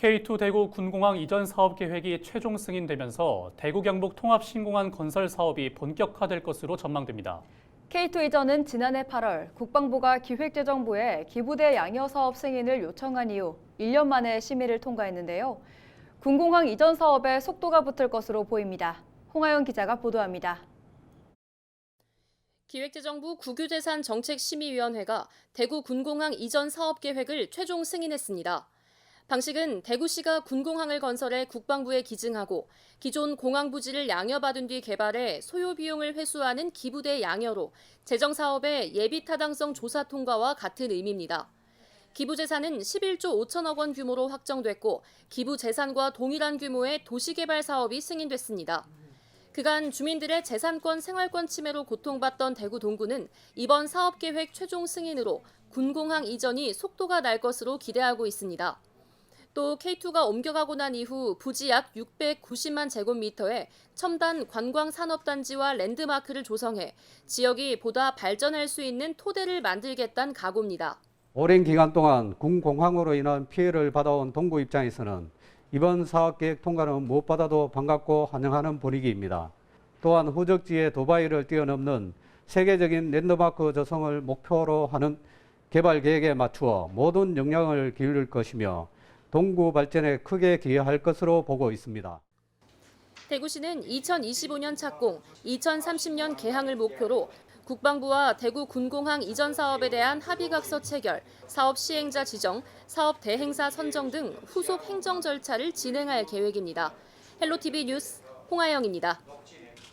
K2 대구 군공항 이전 사업 계획이 최종 승인되면서 대구 경북 통합 신공항 건설 사업이 본격화될 것으로 전망됩니다. K2 이전은 지난해 8월 국방부가 기획재정부에 기부대 양여 사업 승인을 요청한 이후 1년 만에 심의를 통과했는데요. 군공항 이전 사업에 속도가 붙을 것으로 보입니다. 홍하영 기자가 보도합니다. 기획재정부 국유재산 정책심의위원회가 대구 군공항 이전 사업 계획을 최종 승인했습니다. 방식은 대구시가 군공항을 건설해 국방부에 기증하고 기존 공항 부지를 양여받은 뒤 개발해 소요 비용을 회수하는 기부대 양여로 재정 사업의 예비 타당성 조사 통과와 같은 의미입니다. 기부 재산은 11조 5천억 원 규모로 확정됐고 기부 재산과 동일한 규모의 도시개발 사업이 승인됐습니다. 그간 주민들의 재산권, 생활권 침해로 고통받던 대구 동구는 이번 사업 계획 최종 승인으로 군공항 이전이 속도가 날 것으로 기대하고 있습니다. 또 K2가 옮겨가고 난 이후 부지 약 690만 제곱미터의 첨단 관광 산업단지와 랜드마크를 조성해 지역이 보다 발전할 수 있는 토대를 만들겠다는 각오입니다. 오랜 기간 동안 군공항으로 인한 피해를 받아온 동구 입장에서는 이번 사업계획 통과는 무엇보다도 반갑고 환영하는 분위기입니다. 또한 후적지의 도바이를 뛰어넘는 세계적인 랜드마크 조성을 목표로 하는 개발 계획에 맞추어 모든 역량을 기울일 것이며 동구 발전에 크게 기여할 것으로 보고 있습니다. 대구시는 2025년 착공, 2030년 개항을 목표로 국방부와 대구 군공항 이전 사업에 대한 합의각서 체결, 사업 시행자 지정, 사업 대행사 선정 등 후속 행정 절차를 진행할 계획입니다. 헬로티비 뉴스 홍아영입니다.